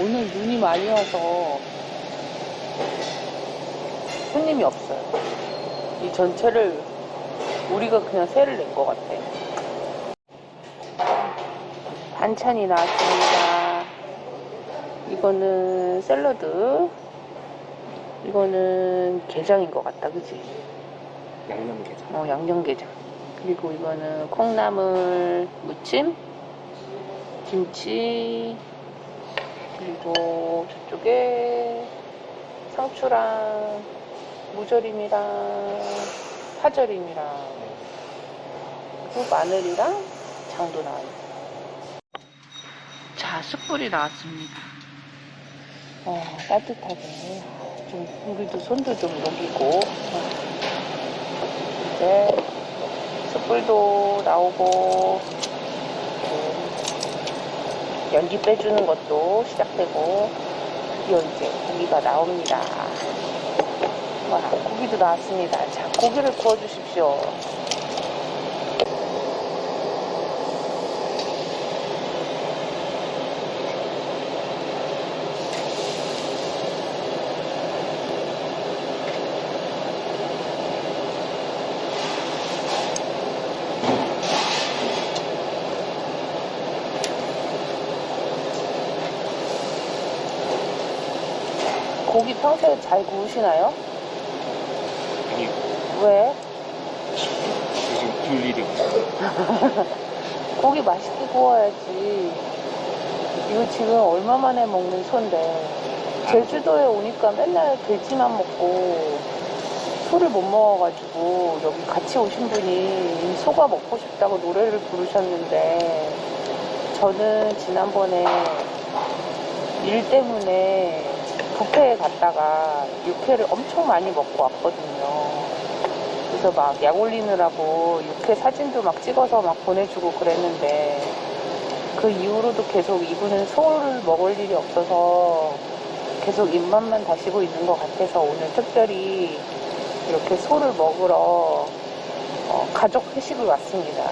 오늘 눈이 많이 와서 손님이 없어요. 이 전체를 우리가 그냥 세를 낸 것 같아. 반찬이 나왔습니다. 이거는 샐러드. 이거는 게장인 것 같다, 그치? 양념게장. 어, 양념게장. 그리고 이거는 콩나물 무침, 김치, 그리고 저쪽에 상추랑 무절임이랑 파절임이랑 그리고 마늘이랑 장도 나와있어요. 자, 숯불이 나왔습니다. 어, 따뜻하게. 좀, 우리도 손도 좀 녹이고. 어. 이제, 숯불도 나오고, 또 연기 빼주는 것도 시작되고, 드디어 이제 고기가 나옵니다. 와, 고기도 나왔습니다. 자, 고기를 구워주십시오. 고기 평소에 잘 구우시나요? 아니, 왜? 요즘 굴 일이 없어. 고기 맛있게 구워야지. 이거 지금 얼마 만에 먹는 소인데. 제주도에 오니까 맨날 돼지만 먹고 소를 못 먹어가지고 여기 같이 오신 분이 소가 먹고 싶다고 노래를 부르셨는데 저는 지난번에 일 때문에 뷔페에 갔다가 육회를 엄청 많이 먹고 왔거든요. 그래서 막 약 올리느라고 육회 사진도 막 찍어서 막 보내주고 그랬는데 그 이후로도 계속 이분은 소를 먹을 일이 없어서 계속 입맛만 다시고 있는 것 같아서 오늘 특별히 이렇게 소를 먹으러 어, 가족 회식을 왔습니다.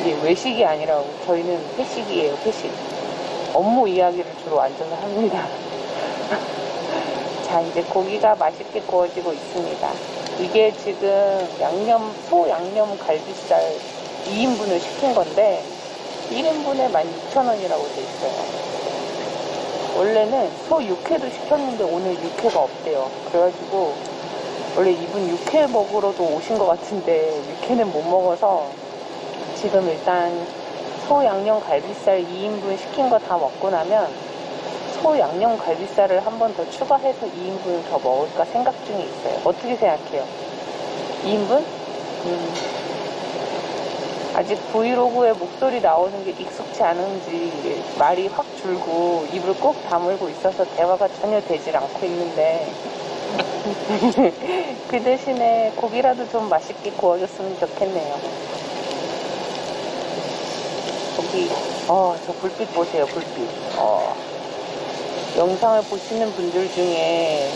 이게 외식이 아니라 저희는 회식이에요, 회식. 업무 이야기를 주로 앉아서 합니다. 자, 이제 고기가 맛있게 구워지고 있습니다. 이게 지금 양념, 소 양념 갈비살 2인분을 시킨 건데, 1인분에 16,000원이라고 돼 있어요. 원래는 소 육회도 시켰는데 오늘 육회가 없대요. 그래가지고, 원래 이분 육회 먹으러도 오신 것 같은데, 육회는 못 먹어서, 지금 일단 소 양념 갈비살 2인분 시킨 거 다 먹고 나면, 소 양념 갈비살을 한 번 더 추가해서 2인분을 더 먹을까 생각 중에 있어요. 어떻게 생각해요? 2인분? 음. 아직 브이로그에 목소리 나오는 게 익숙치 않은지 말이 확 줄고 입을 꼭 다물고 있어서 대화가 전혀 되질 않고 있는데 그 대신에 고기라도 좀 맛있게 구워줬으면 좋겠네요. 고기, 어, 저 불빛 보세요, 불빛. 어. 영상을 보시는 분들 중에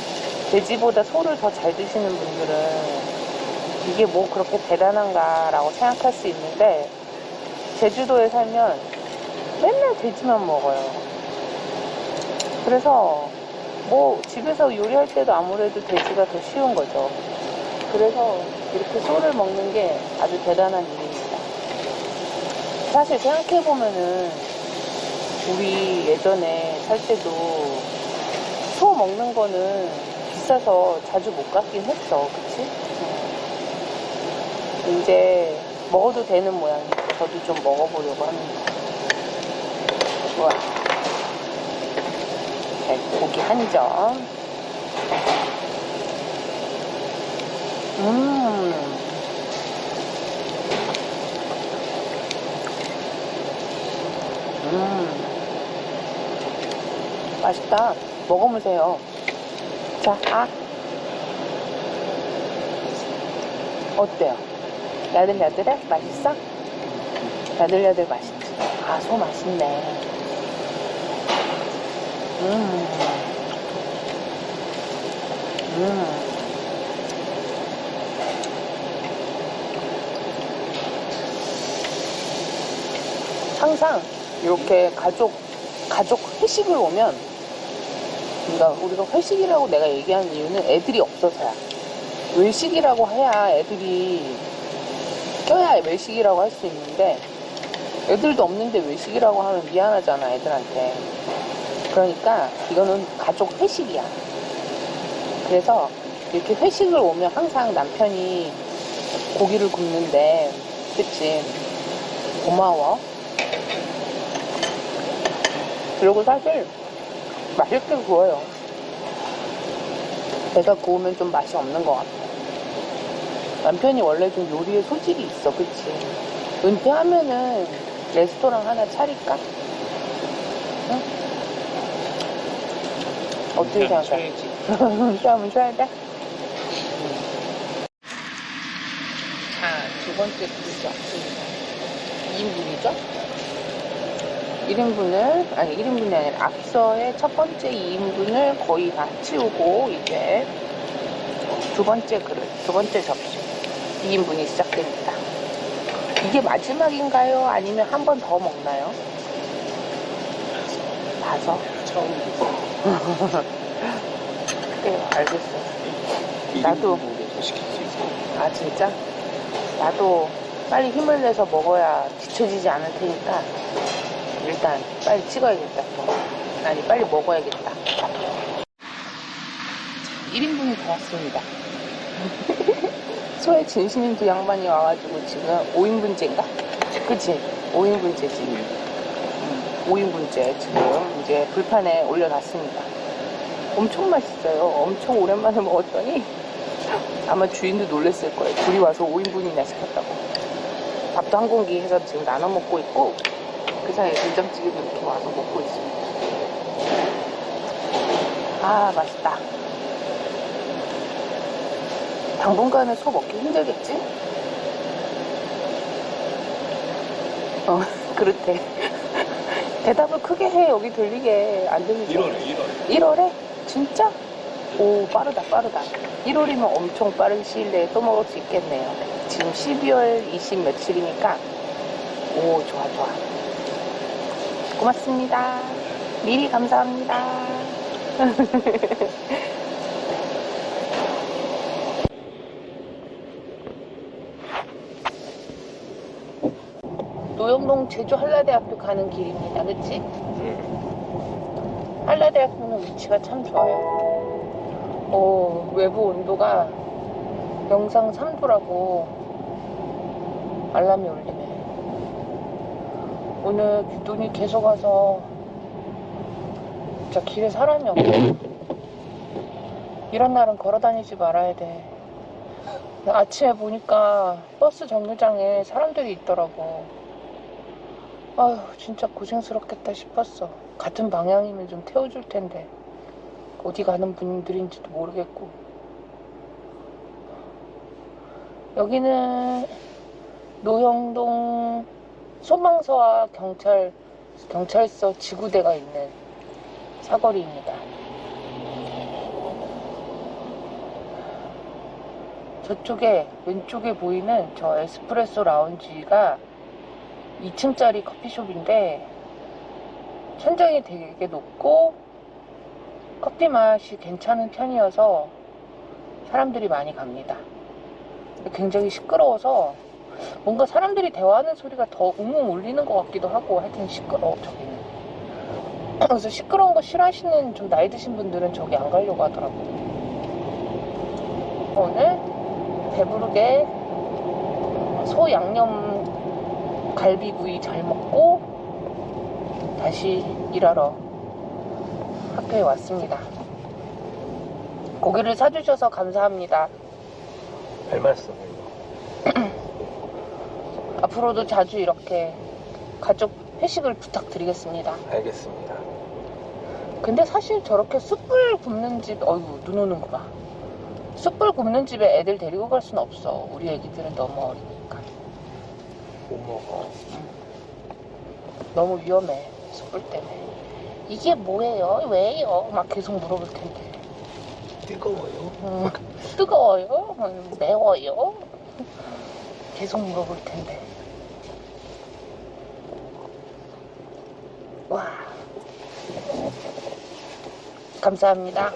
돼지보다 소를 더 잘 드시는 분들은 이게 뭐 그렇게 대단한가라고 생각할 수 있는데 제주도에 살면 맨날 돼지만 먹어요. 그래서 뭐 집에서 요리할 때도 아무래도 돼지가 더 쉬운 거죠. 그래서 이렇게 소를 먹는 게 아주 대단한 일입니다. 사실 생각해보면은 우리 예전에 살 때도 소 먹는 거는 비싸서 자주 못 갔긴 했어. 그치? 응. 이제 먹어도 되는 모양이니까 저도 좀 먹어보려고 합니다. 좋아. 자, 고기 한 점. 음. 음. 맛있다. 먹어보세요. 자, 아. 어때요? 야들야들해? 맛있어? 야들야들 맛있지? 아, 소 맛있네. 음. 음. 항상 이렇게 가족 가족 회식을 오면 그러니까 우리가 회식이라고 내가 얘기하는 이유는 애들이 없어서야. 외식이라고 해야 애들이 껴야 외식이라고 할 수 있는데 애들도 없는데 외식이라고 하면 미안하잖아 애들한테. 그러니까 이거는 가족 회식이야. 그래서 이렇게 회식을 오면 항상 남편이 고기를 굽는데 그치? 고마워. 그리고 사실 맛있게 구워요 내가 구우면 좀 맛이 없는 것 같아 남편이 원래 좀 요리에 소질이 있어 그치 은퇴하면은 레스토랑 하나 차릴까? 응? 어떻게 생각해? 시험은 쉬어야 돼? 자, 두 번째 없습니다. 2인분이죠? 1인분을, 아니, 1인분이 아니라 앞서의 첫 번째 2인분을 거의 다 치우고, 이제 두 번째 그릇, 두 번째 접시. 2인분이 시작됩니다. 이게 마지막인가요? 아니면 한 번 더 먹나요? 봐서. 처음 됐어. 그래, 알겠어. 나도. 아 진짜? 나도 빨리 힘을 내서 먹어야 뒤처지지 않을 테니까 일단 빨리 찍어야겠다 또. 아니 빨리 먹어야겠다 1인분이 더 왔습니다 소에 진심인 두 양반이 와가지고 지금 5인분째인가? 그치? 5인분째지 음, 5인분째 지금 이제 불판에 올려놨습니다 엄청 맛있어요 엄청 오랜만에 먹었더니 아마 주인도 놀랬을 거예요. 둘이 와서 5인분이나 시켰다고. 밥도 한 공기 해서 지금 나눠 먹고 있고, 그 사이에 된장찌개도 이렇게 와서 먹고 있습니다. 아, 맛있다. 당분간은 소 먹기 힘들겠지? 어, 그렇대. 대답을 크게 해, 여기 들리게. 안 들리게. 1월에 1월. 1월에? 진짜? 오, 빠르다, 빠르다. 1월이면 엄청 빠른 시일 내에 또 먹을 수 있겠네요. 지금 12월 20 며칠이니까. 오, 좋아, 좋아. 고맙습니다. 미리 감사합니다. 노영동 제주 한라대학교 가는 길입니다. 그치? 한라대학교는 위치가 참 좋아요. 어, 외부 온도가 영상 3도라고 알람이 울리네. 오늘 눈이 계속 와서 진짜 길에 사람이 없네. 이런 날은 걸어 다니지 말아야 돼. 아침에 보니까 버스 정류장에 사람들이 있더라고. 아휴, 진짜 고생스럽겠다 싶었어. 같은 방향이면 좀 태워줄 텐데. 어디 가는 분들인지도 모르겠고. 여기는 노영동 소방서와 경찰, 경찰서 지구대가 있는 사거리입니다. 저쪽에, 왼쪽에 보이는 저 에스프레소 라운지가 2층짜리 커피숍인데, 천장이 되게 높고, 커피 맛이 괜찮은 편이어서 사람들이 많이 갑니다. 굉장히 시끄러워서 뭔가 사람들이 대화하는 소리가 더 웅웅 울리는 것 같기도 하고 하여튼 시끄러워 저기는. 그래서 시끄러운 거 싫어하시는 좀 나이 드신 분들은 저기 안 가려고 하더라고. 오늘 배부르게 소 양념 갈비구이 잘 먹고 다시 일하러 학교에 왔습니다. 고기를 사주셔서 감사합니다. 별 말씀. 앞으로도 자주 이렇게 가족 회식을 부탁드리겠습니다. 알겠습니다. 근데 사실 저렇게 숯불 굽는 집, 어이구, 눈 오는 거 봐. 숯불 굽는 집에 애들 데리고 갈 수는 없어. 우리 애기들은 너무 어리니까. 못 먹어. 너무 위험해. 숯불 때문에. 이게 뭐예요? 왜요? 막 계속 물어볼 텐데. 뜨거워요. 음, 뜨거워요? 음, 매워요? 계속 물어볼 텐데. 와. 감사합니다.